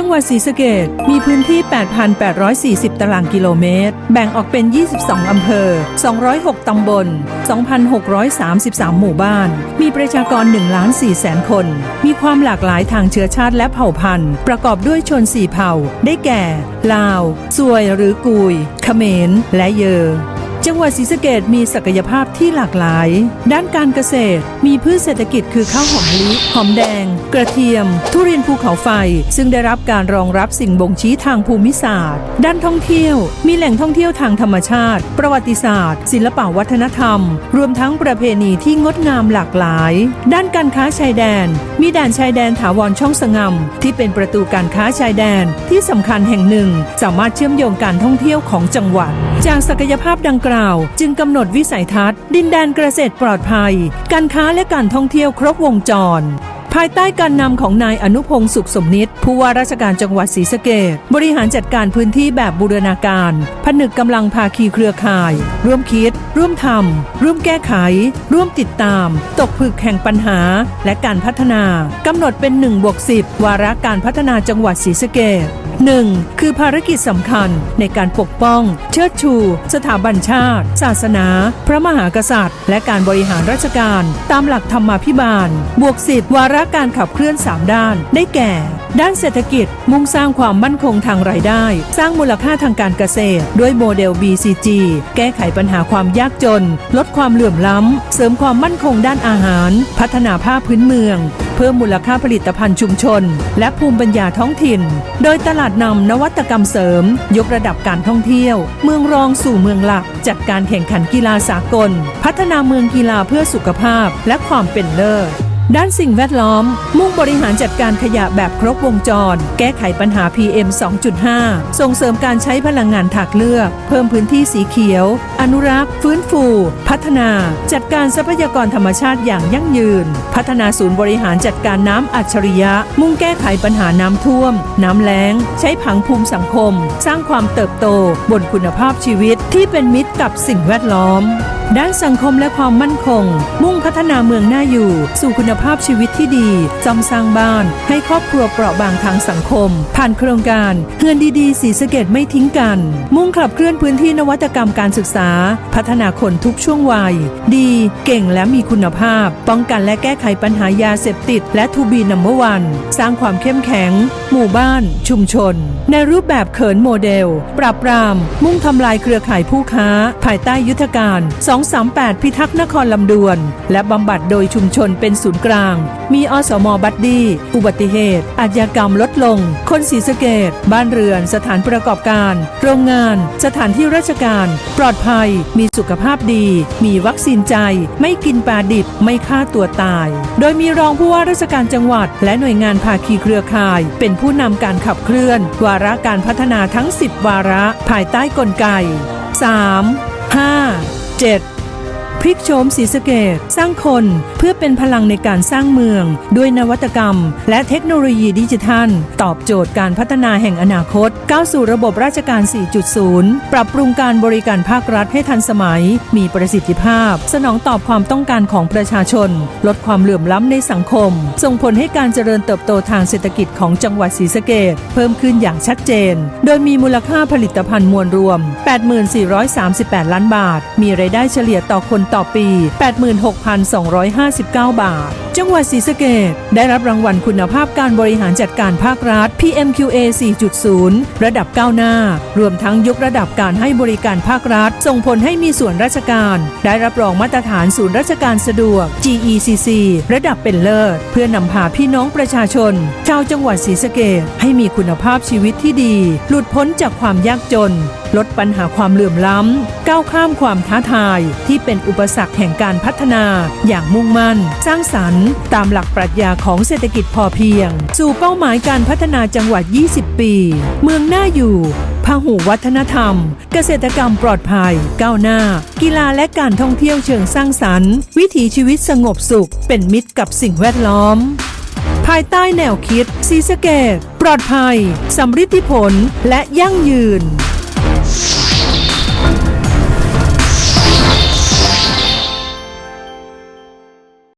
ังหวัดศรีสะเกดมีพื้นที่ 8,840 ตารางกิโลเมตร แบ่งออกเป็น 22 อำเภอ 206 ตำบล 2,633 หมู่บ้าน มีประชากร1ล้าน4แสนคน มีความหลากหลายทางเชื้อชาติและเผ่าพันธุ์ ประกอบด้วยชนสี่เผ่า ได้แก่ ลาวสวยหรือกุย เขมร และเยอ วัดศรีสะเกดมีศักยภาพที่หลากหลาย ด้านการเกษตร มีพืชเศรษฐกิจคือข้าวหอมมะลิหอมแดง กระเทียม ทุเรียนภูเขาไฟ ซึ่งได้รับการรองรับสิ่งบ่งชี้ทางภูมิศาสตร์ ด้านท่องเที่ยว มีแหล่งท่องเที่ยวทางธรรมชาติ ประวัติศาสตร์ ศิลปวัฒนธรรม รวมทั้งประเพณีที่งดงามหลากหลาย ด้านการค้าชายแดน มีด่านชายแดนถาวรช่องสงมที่เป็นประตูการค้าชายแดนที่สำคัญแห่งหนึ่ง สามารถเชื่อมโยงการท่องเที่ยวของจังหวัด จากศักยภาพดังกล่าวจึงกำหนดวิสัยทัศน์ ดินแดนเกษตรปลอดภัย การค้าและการท่องเที่ยวครบวงจรภายใต้การนำของนายอนุพงศ์สุขสมนิตผู้ว่าราชการจังหวัดศรีสะเกดบริหารจัดการพื้นที่แบบบูรณาการ ผนึกกำลังภาคีเครือข่าย ร่วมคิด ร่วมทำร่วมแก้ไข ร่วมติดตาม ตกผึกแห่งปัญหา และการพัฒนากำหนดเป็น1บวก10 วาระการพัฒนาจังหวัดศรีสะเกด 1. คือภารกิจสำคัญในการปกป้อง เชิดชู สถาบันชาติ ศาสนา พระมหากษัตริย์ และการบริหารราชการ ตามหลักธรรมาภิบาล บวก10วาระการขับเคลื่อน 3 ด้าน ได้แก่ ด้านเศรษฐกิจ มุ่งสร้างความมั่นคงทางรายได้ สร้างมูลค่าทางการเกษตร ด้วยโมเดล BCG แก้ไขปัญหาความยากจน ลดความเหลื่อมล้ำ เสริมความมั่นคงด้านอาหาร พัฒนาภาคพื้นเมือง พิ่มมูลค่าผลิตภัณฑ์ชุมชน และภูมิปัญญาท้องถิ่น โดยตลาดนำนวัตกรรมเสริม ยกระดับการท่องเที่ยว เมืองรองสู่เมืองหลัก จัดการแข่งขันกีฬาสากล พัฒนาเมืองกีฬาเพื่อสุขภาพและความเป็นเลิศ ด้านสิ่งแวดล้อม มุ่งบริหารจัดการขยะแบบครบวงจร แก้ไขปัญหา PM 2.5 ส่งเสริมการใช้พลังงานถักเลือก เพิ่มพื้นที่สีเขียว อนุรักษ์ ฟื้นฟู พัฒนา จัดการทรัพยากรธรรมชาติอย่างยั่งยืน พัฒนาศูนย์บริหารจัดการน้ำอัจฉริยะ มุ่งแก้ไขปัญหาน้ำท่วม น้ำแล้ง ใช้ผังภูมิสังคม สร้างความเติบโตบนคุณภาพชีวิตที่เป็นมิตรกับสิ่งแวดล้อม ด้านสังคมและความมั่นคง มุ่งพัฒนาเมืองน่าอยู่ สู่คุณภาพชีวิตที่ดีจำสร้างบ้าน ให้ครอบครัวเปราะบางทางสังคม ผ่านโครงการเฮือนดีๆ สีสะเกตไม่ทิ้งกัน มุ่งขับเคลื่อนพื้นที่นวัตกรรมการศึกษา พัฒนาคนทุกช่วงวัย ดี เก่งและมีคุณภาพ ป้องกันและแก้ไขปัญหายาเสพติด และทูบีนัมเบอร์วันสร้างความเข้มแข็ง หมู่บ้าน ชุมชน ในรูปแบบเขินโมเดล ปราบปราม มุ่งทำลายเครือข่ายผู้ค้า ภายใต้ยุทธการ238 พิทักษ์นครลำดวน และบำบัดโดยชุมชนเป็นศูนย์กลาง มีอสมบัดดี้ อุบัติเหตุ อาชญากรรมลดลง คนสีสะเกตบ้านเรือน สถานประกอบการ โรงงาน สถานที่ราชการ ปลอดภัย มีสุขภาพดี มีวัคซีนใจ ไม่กินปลาดิบ ไม่ฆ่าตัวตาย โดยมีรองผู้ว่าราชการจังหวัด และหน่วยงานภาคีเครือข่าย เป็นผู้นำการขับเคลื่อน วาระการพัฒนาทั้ง 10 วาระ ภายใต้กลไก 3 5 Limited. พลิกโฉมศรีสะเกดสร้างคนเพื่อเป็นพลังในการสร้างเมือง ด้วยนวัตกรรม และเทคโนโลยีดิจิทัล ตอบโจทย์การพัฒนาแห่งอนาคต ก้าวสู่ระบบราชการ 4.0 ปรับปรุงการบริการภาครัฐให้ทันสมัย มีประสิทธิภาพ สนองตอบความต้องการของประชาชน ลดความเหลื่อมล้ำในสังคม ส่งผลให้การเจริญเติบโตทางเศรษฐกิจของจังหวัดศรีสะเกดเพิ่มขึ้นอย่างชัดเจน โดยมีมูลค่าผลิตภัณฑ์มวลรวม 8438 ล้านบาท มีรายได้เฉลี่ยต่อคนต่อปี 86,259 บาท จังหวัดศรีสะเกดได้รับรางวัลคุณภาพการบริหารจัดการภาครัฐ PMQA 4.0 ระดับก้าวหน้า รวมทั้งยกระดับการให้บริการภาครัฐ ส่งผลให้มีส่วนราชการ ได้รับรองมาตรฐานศูนย์ราชการสะดวก GECC ระดับเป็นเลิศ เพื่อนำพาพี่น้องประชาชน ชาวจังหวัดศรีสะเกดให้มีคุณภาพชีวิตที่ดี หลุดพ้นจากความยากจน ลดปัญหาความเหลื่อมล้ำ ก้าวข้ามความท้าทายที่เป็นอุปสรรคแห่งการพัฒนาอย่างมุ่งมั่น สร้างสรรค์ ตามหลักปรัชญาของเศรษฐกิจพอเพียง สู่เป้าหมายการพัฒนาจังหวัด 20 ปี เมืองน่าอยู่พหูวัฒนธรรม เกษตรกรรมปลอดภัย ก้าวหน้า กีฬาและการท่องเที่ยวเชิงสร้างสรรค์ วิถีชีวิตสงบสุข เป็นมิตรกับสิ่งแวดล้อม ภายใต้แนวคิดซีสเกต ปลอดภัยสำฤทธิผลและยั่งยืน